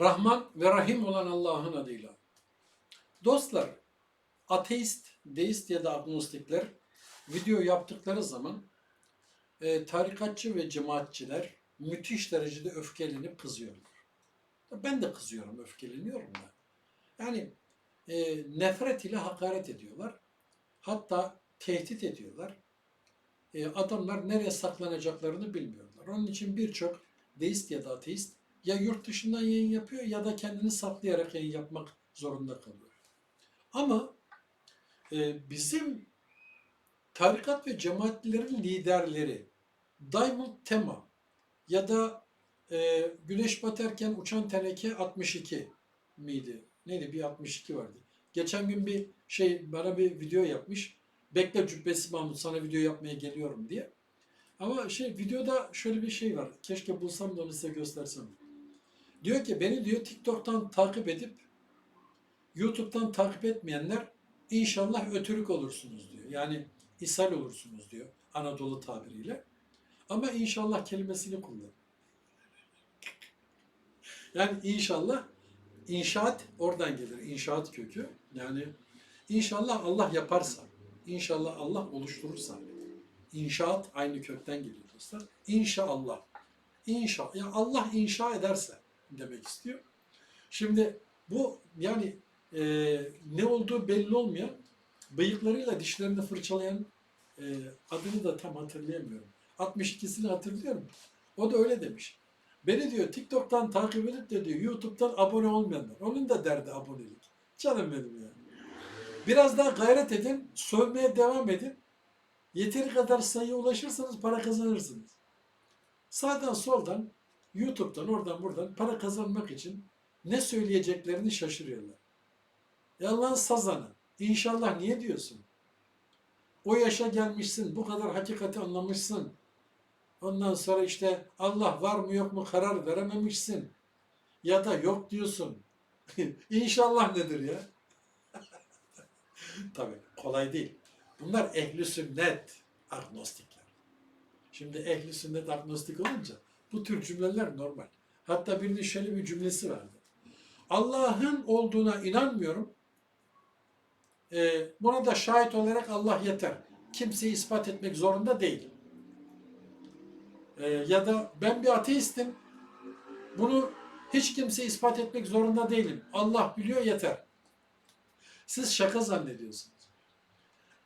Rahman ve Rahim olan Allah'ın adıyla. Dostlar, ateist, deist ya da agnostikler video yaptıkları zaman e, tarikatçı ve cemaatçiler müthiş derecede öfkelenip kızıyorlar. Ben de kızıyorum, öfkeleniyorum da. Yani e, nefret ile hakaret ediyorlar. Hatta tehdit ediyorlar. E, adamlar nereye saklanacaklarını bilmiyorlar. Onun için birçok deist ya da ateist ya yurt dışından yayın yapıyor ya da kendini saklayarak yayın yapmak zorunda kalıyor. Ama e, bizim tarikat ve cemaatlerin liderleri Diamond Tema ya da e, Güneş batarken uçan teneke 62 miydi? Neydi? Bir 62 vardı. Geçen gün bir şey bana bir video yapmış. Bekle Cübbesi Mahmut sana video yapmaya geliyorum diye. Ama şey videoda şöyle bir şey var. Keşke bulsam da onu size göstersem. Diyor ki beni diyor TikTok'tan takip edip YouTube'dan takip etmeyenler inşallah ötürük olursunuz diyor. Yani ishal olursunuz diyor Anadolu tabiriyle. Ama inşallah kelimesini kullan. Yani inşallah inşaat oradan gelir. İnşaat kökü. Yani inşallah Allah yaparsa, inşallah Allah oluşturursa. İnşaat aynı kökten geliyor dostlar. İnşallah. İnşa, ya Allah inşa ederse demek istiyor. Şimdi bu yani e, ne olduğu belli olmayan bıyıklarıyla dişlerini fırçalayan e, adını da tam hatırlayamıyorum. 62'sini hatırlıyorum. O da öyle demiş. Beni diyor TikTok'tan takip edip de diyor YouTube'dan abone olmayanlar. Onun da derdi abonelik. Canım benim ya. Biraz daha gayret edin, sövmeye devam edin. Yeteri kadar sayıya ulaşırsanız para kazanırsınız. Sağdan soldan, YouTube'dan oradan buradan para kazanmak için ne söyleyeceklerini şaşırıyorlar. Ya Allah'ın sazanı. İnşallah niye diyorsun? O yaşa gelmişsin, bu kadar hakikati anlamışsın. Ondan sonra işte Allah var mı yok mu karar verememişsin. Ya da yok diyorsun. İnşallah nedir ya? Tabii kolay değil. Bunlar ehli sünnet agnostikler. Şimdi ehli sünnet agnostik olunca bu tür cümleler normal. Hatta birinin şöyle bir cümlesi vardı. Allah'ın olduğuna inanmıyorum. Ee, buna da şahit olarak Allah yeter. Kimseyi ispat etmek zorunda değil. Ee, ya da ben bir ateistim. Bunu hiç kimse ispat etmek zorunda değilim. Allah biliyor yeter. Siz şaka zannediyorsunuz.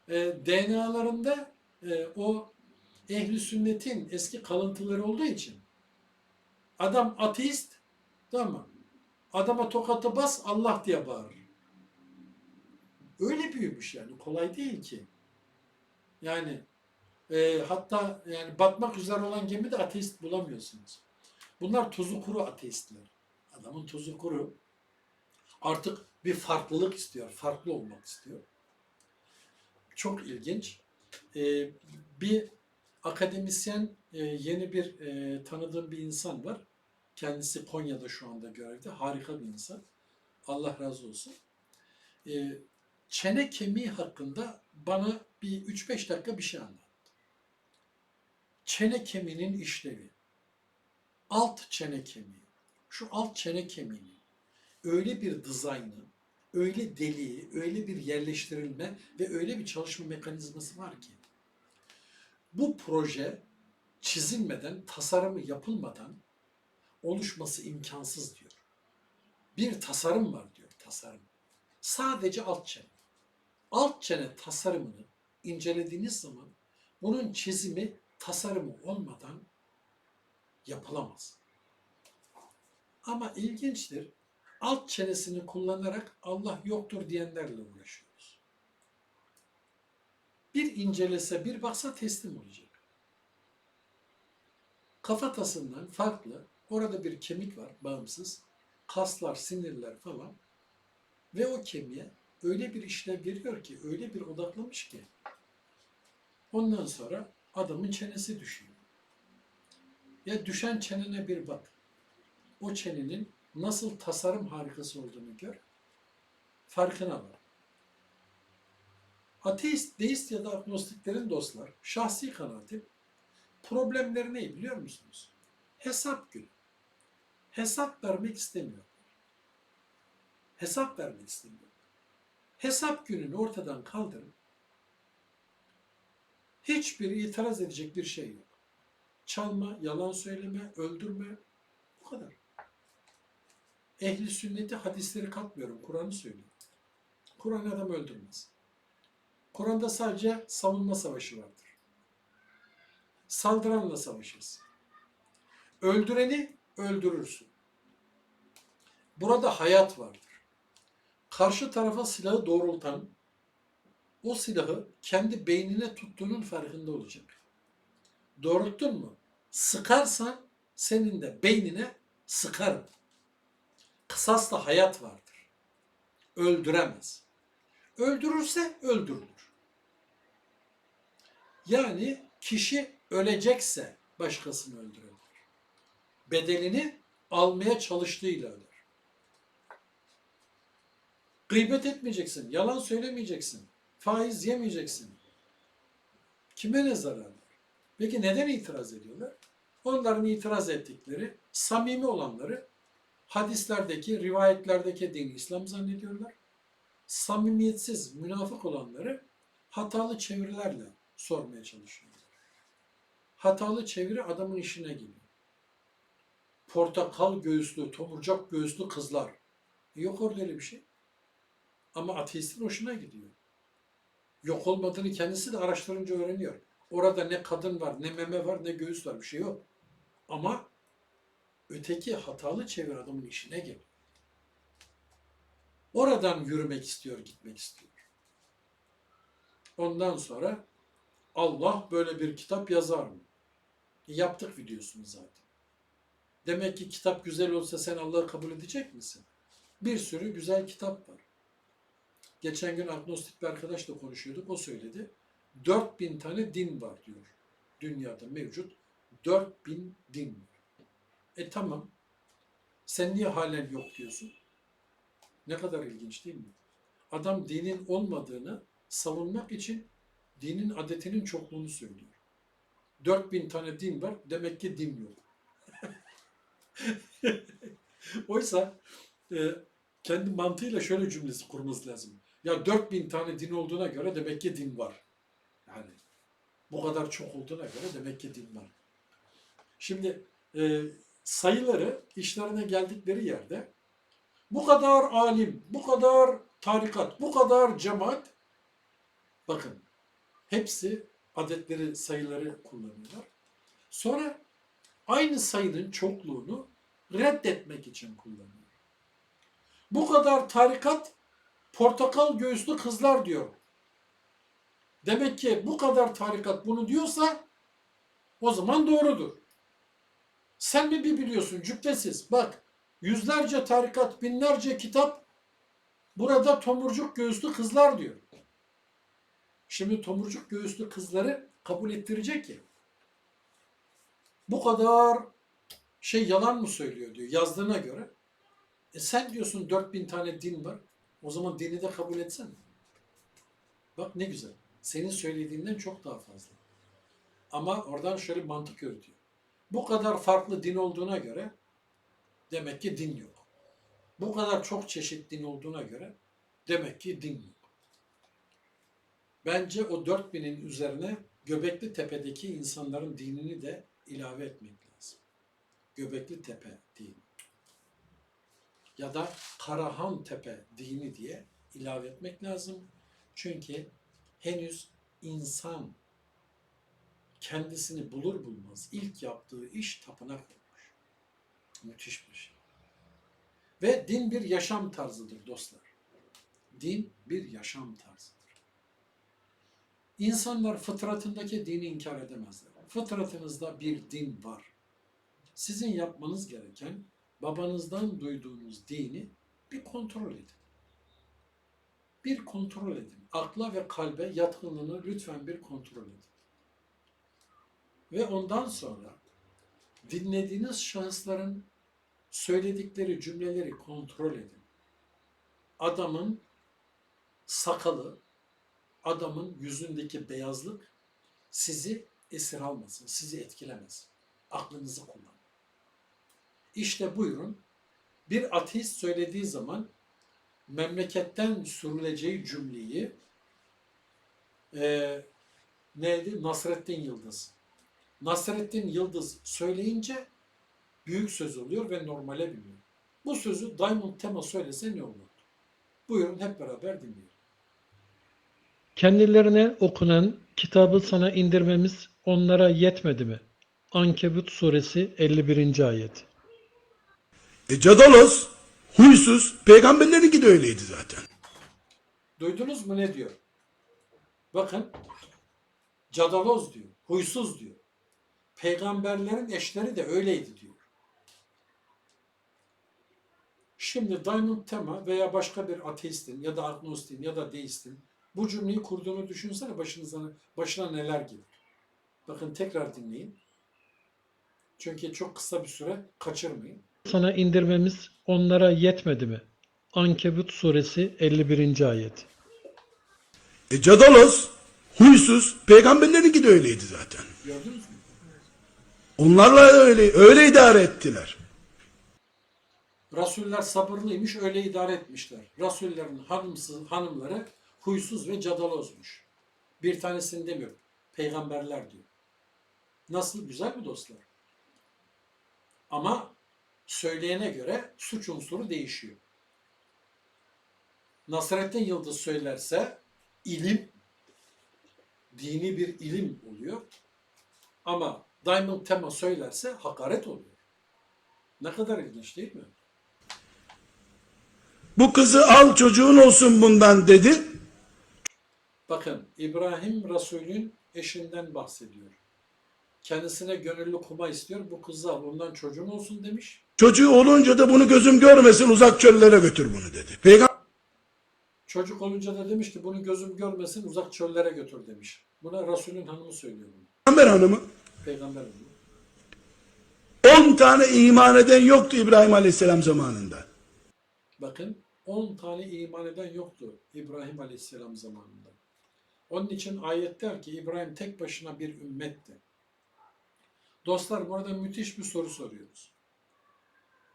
Ee, DNA'larında e, o ehli sünnetin eski kalıntıları olduğu için adam ateist tamam mı? Adama tokatı bas Allah diye bağırır. Öyle büyümüş yani kolay değil ki. Yani e, hatta yani batmak üzere olan gemide ateist bulamıyorsunuz. Bunlar tuzu kuru ateistler. Adamın tuzu kuru. Artık bir farklılık istiyor. Farklı olmak istiyor. Çok ilginç. E, bir akademisyen, e, yeni bir e, tanıdığım bir insan var. Kendisi Konya'da şu anda görevde. Harika bir insan. Allah razı olsun. E, çene kemiği hakkında bana bir 3-5 dakika bir şey anlattı. Çene kemiğinin işlevi. Alt çene kemiği. Şu alt çene kemiğinin öyle bir dizaynı, öyle deliği, öyle bir yerleştirilme ve öyle bir çalışma mekanizması var ki bu proje çizilmeden, tasarımı yapılmadan oluşması imkansız diyor. Bir tasarım var diyor, tasarım. Sadece alt çene. Alt çene tasarımını incelediğiniz zaman bunun çizimi, tasarımı olmadan yapılamaz. Ama ilginçtir, alt çenesini kullanarak Allah yoktur diyenlerle uğraşıyoruz. Bir incelese, bir baksa teslim olacak. Kafatasından farklı, orada bir kemik var, bağımsız, kaslar, sinirler falan ve o kemiğe öyle bir işlev veriyor ki, öyle bir odaklamış ki ondan sonra adamın çenesi düşüyor. Ya düşen çenene bir bak. O çenenin nasıl tasarım harikası olduğunu gör. Farkına var. Ateist, deist ya da agnostiklerin dostlar, şahsi kanaatim, problemleri ne biliyor musunuz? Hesap günü. Hesap vermek istemiyor. Hesap vermek istemiyor. Hesap gününü ortadan kaldırın. Hiçbir itiraz edecek bir şey yok. Çalma, yalan söyleme, öldürme. Bu kadar. Ehli sünneti hadisleri katmıyorum. Kur'an'ı söylüyorum. Kur'an adam öldürmez. Kur'an'da sadece savunma savaşı vardır. Saldıranla savaşırsın. Öldüreni öldürürsün. Burada hayat vardır. Karşı tarafa silahı doğrultan, o silahı kendi beynine tuttuğunun farkında olacak. Doğrulttun mu? Sıkarsan senin de beynine sıkarım. Kısasla hayat vardır. Öldüremez. Öldürürse öldürülür. Yani kişi ölecekse başkasını öldürebilir. Bedelini almaya çalıştığıyla öler. Gıybet etmeyeceksin, yalan söylemeyeceksin, faiz yemeyeceksin. Kime ne zarar var? Peki neden itiraz ediyorlar? Onların itiraz ettikleri, samimi olanları hadislerdeki, rivayetlerdeki dini İslam zannediyorlar. Samimiyetsiz, münafık olanları hatalı çevirilerle sormaya çalışıyorlar. Hatalı çeviri adamın işine geliyor. Portakal göğüslü, tomurcak göğüslü kızlar. Yok orada öyle bir şey. Ama ateistin hoşuna gidiyor. Yok olmadığını kendisi de araştırınca öğreniyor. Orada ne kadın var, ne meme var, ne göğüs var bir şey yok. Ama öteki hatalı çevir adamın işine geliyor. Oradan yürümek istiyor, gitmek istiyor. Ondan sonra Allah böyle bir kitap yazar mı? E, Yaptık videosunu zaten. Demek ki kitap güzel olsa sen Allah'ı kabul edecek misin? Bir sürü güzel kitap var. Geçen gün agnostik bir arkadaşla konuşuyorduk. O söyledi. 4000 tane din var diyor. Dünyada mevcut 4000 din var. E tamam. Sen niye halen yok diyorsun? Ne kadar ilginç değil mi? Adam dinin olmadığını savunmak için dinin adetinin çokluğunu söylüyor. 4000 tane din var. Demek ki din yok. Oysa e, kendi mantığıyla şöyle cümlesi kurması lazım. Ya 4000 tane din olduğuna göre demek ki din var. Yani bu kadar çok olduğuna göre demek ki din var. Şimdi e, sayıları işlerine geldikleri yerde bu kadar alim, bu kadar tarikat, bu kadar cemaat bakın hepsi adetleri, sayıları kullanıyorlar. Sonra aynı sayının çokluğunu reddetmek için kullanıyor. Bu kadar tarikat portakal göğüslü kızlar diyor. Demek ki bu kadar tarikat bunu diyorsa o zaman doğrudur. Sen mi bir biliyorsun cübbesiz? Bak yüzlerce tarikat, binlerce kitap burada tomurcuk göğüslü kızlar diyor. Şimdi tomurcuk göğüslü kızları kabul ettirecek ya. Bu kadar şey yalan mı söylüyor diyor yazdığına göre. E sen diyorsun 4000 tane din var. O zaman dini de kabul etsen. Bak ne güzel. Senin söylediğinden çok daha fazla. Ama oradan şöyle mantık yürütüyor. Bu kadar farklı din olduğuna göre demek ki din yok. Bu kadar çok çeşit din olduğuna göre demek ki din yok. Bence o 4000'in üzerine Göbekli Tepe'deki insanların dinini de ilave etmek lazım. Göbekli Tepe dini. Ya da Karahan Tepe dini diye ilave etmek lazım. Çünkü henüz insan kendisini bulur bulmaz ilk yaptığı iş tapınak olmuş. Müthiş bir şey. Ve din bir yaşam tarzıdır dostlar. Din bir yaşam tarzıdır. İnsanlar fıtratındaki dini inkar edemezler. Fıtratınızda bir din var. Sizin yapmanız gereken babanızdan duyduğunuz dini bir kontrol edin. Bir kontrol edin. Akla ve kalbe yatkınlığını lütfen bir kontrol edin. Ve ondan sonra dinlediğiniz şahısların söyledikleri cümleleri kontrol edin. Adamın sakalı, adamın yüzündeki beyazlık sizi esir almasın, sizi etkilemez. Aklınızı kullanın. İşte buyurun bir ateist söylediği zaman memleketten sürüleceği cümleyi e, neydi? Nasrettin Yıldız. Nasrettin Yıldız söyleyince büyük söz oluyor ve normale biniyor. Bu sözü Diamond Tema söylese ne olur? Buyurun hep beraber dinleyelim. Kendilerine okunan kitabı sana indirmemiz onlara yetmedi mi? Ankebut suresi 51. ayet. E Cadalos, huysuz, peygamberlerinki de öyleydi zaten. Duydunuz mu ne diyor? Bakın cadaloz diyor, huysuz diyor. Peygamberlerin eşleri de öyleydi diyor. Şimdi Diamond Tema veya başka bir ateistin ya da agnostin ya da deistin bu cümleyi kurduğunu düşünsene başınıza, başına neler gelir. Bakın tekrar dinleyin. Çünkü çok kısa bir süre kaçırmayın. Sana indirmemiz onlara yetmedi mi? Ankebut suresi 51. ayet. E Cadalos, huysuz, peygamberlerinki de öyleydi zaten. Gördünüz mü? Onlarla öyle, öyle idare ettiler. Rasuller sabırlıymış, öyle idare etmişler. Rasullerin hanımsız, hanımları huysuz ve cadalozmuş. Bir tanesini demiyor. Peygamberler diyor. Nasıl? Güzel mi dostlar? Ama söyleyene göre suç unsuru değişiyor. Nasrettin Yıldız söylerse ilim, dini bir ilim oluyor. Ama Diamond Tema söylerse hakaret oluyor. Ne kadar ilginç değil mi? Bu kızı al çocuğun olsun bundan dedi. Bakın İbrahim Resul'ün eşinden bahsediyor. Kendisine gönüllü kuma istiyor. Bu kızı al ondan çocuğun olsun demiş. Çocuğu olunca da bunu gözüm görmesin uzak çöllere götür bunu dedi. Peygamber Çocuk olunca da demiş ki bunu gözüm görmesin uzak çöllere götür demiş. Buna Resul'ün hanımı söylüyor bunu. hanımı Peygamber hanımı. 10 tane iman eden yoktu İbrahim Aleyhisselam zamanında. Bakın 10 tane iman eden yoktu İbrahim Aleyhisselam zamanında. Onun için ayet der ki İbrahim tek başına bir ümmetti. Dostlar burada müthiş bir soru soruyoruz.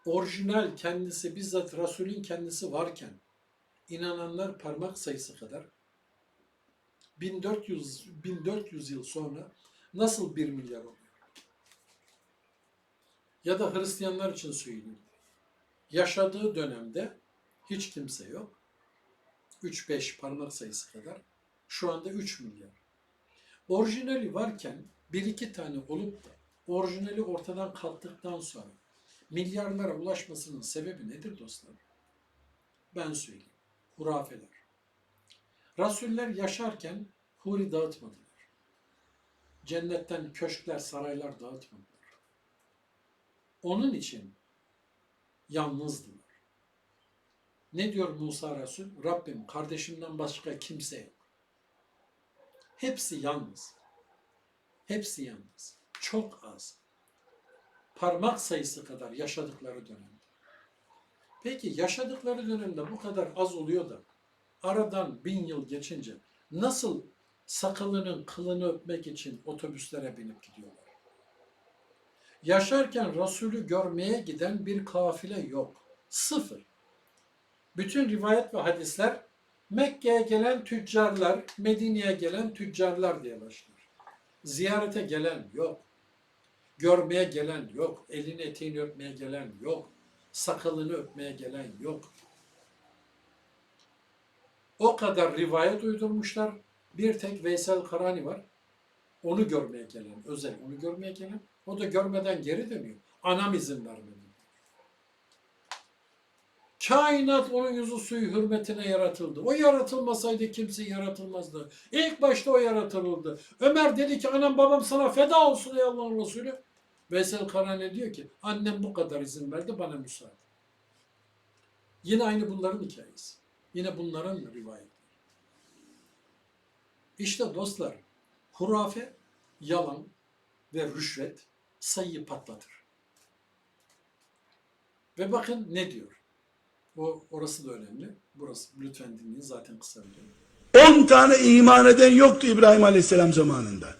Orijinal kendisi bizzat Resulün kendisi varken inananlar parmak sayısı kadar 1400 1400 yıl sonra nasıl 1 milyar oluyor? Ya da Hristiyanlar için söyleyeyim. Yaşadığı dönemde hiç kimse yok. 3-5 parmak sayısı kadar. Şu anda 3 milyar. Orijinali varken bir iki tane olup da orijinali ortadan kalktıktan sonra milyarlara ulaşmasının sebebi nedir dostlar? Ben söyleyeyim. Hurafeler. Rasuller yaşarken huri dağıtmadılar. Cennetten köşkler, saraylar dağıtmadılar. Onun için yalnızdılar. Ne diyor Musa Resul? Rabbim kardeşimden başka kimse yok. Hepsi yalnız. Hepsi yalnız. Çok az. Parmak sayısı kadar yaşadıkları dönemde. Peki yaşadıkları dönemde bu kadar az oluyor da aradan bin yıl geçince nasıl sakalının kılını öpmek için otobüslere binip gidiyorlar? Yaşarken Resulü görmeye giden bir kafile yok. Sıfır. Bütün rivayet ve hadisler Mekke'ye gelen tüccarlar, Medine'ye gelen tüccarlar diye başlar. Ziyarete gelen yok. Görmeye gelen yok. Elini eteğini öpmeye gelen yok. Sakalını öpmeye gelen yok. O kadar rivayet uydurmuşlar. Bir tek Veysel Karani var. Onu görmeye gelen, özel onu görmeye gelen. O da görmeden geri dönüyor. Anam izin vermedi. Kainat onun yüzü suyu hürmetine yaratıldı. O yaratılmasaydı kimse yaratılmazdı. İlk başta o yaratılırdı. Ömer dedi ki anam babam sana feda olsun ey Allah'ın Resulü. Veysel Karani diyor ki annem bu kadar izin verdi bana müsaade. Yine aynı bunların hikayesi. Yine bunların rivayeti. İşte dostlar hurafe, yalan ve rüşvet sayıyı patlatır. Ve bakın ne diyor. O orası da önemli. Burası lütfen dinleyin zaten kısa bir 10 tane iman eden yoktu İbrahim Aleyhisselam zamanında.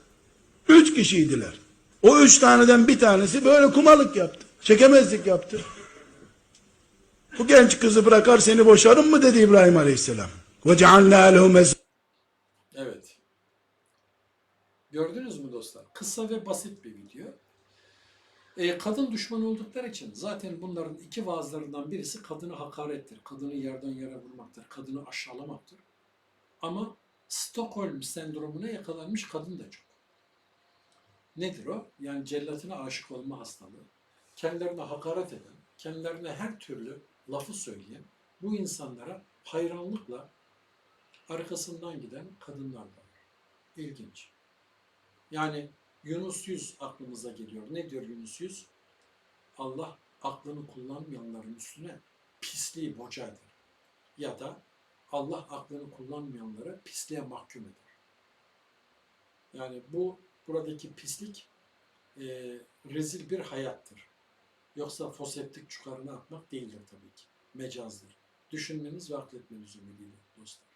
3 kişiydiler. O 3 taneden bir tanesi böyle kumalık yaptı. Çekemezlik yaptı. Bu genç kızı bırakar seni boşarım mı dedi İbrahim Aleyhisselam. وَجَعَلْنَا لَهُ Evet. Gördünüz mü dostlar? Kısa ve basit bir video. E, kadın düşmanı oldukları için zaten bunların iki vaazlarından birisi kadını hakarettir. Kadını yerden yere vurmaktır. Kadını aşağılamaktır. Ama Stockholm sendromuna yakalanmış kadın da çok. Nedir o? Yani cellatına aşık olma hastalığı. Kendilerine hakaret eden, kendilerine her türlü lafı söyleyen bu insanlara hayranlıkla arkasından giden kadınlar var. İlginç. Yani Yunus 100 aklımıza geliyor. Ne diyor Yunus 100? Allah aklını kullanmayanların üstüne pisliği boca eder. Ya da Allah aklını kullanmayanları pisliğe mahkum eder. Yani bu buradaki pislik e, rezil bir hayattır. Yoksa foseptik çukuruna atmak değildir tabii ki. Mecazdır. Düşünmeniz ve akletmeniz ümidiyle dostlar.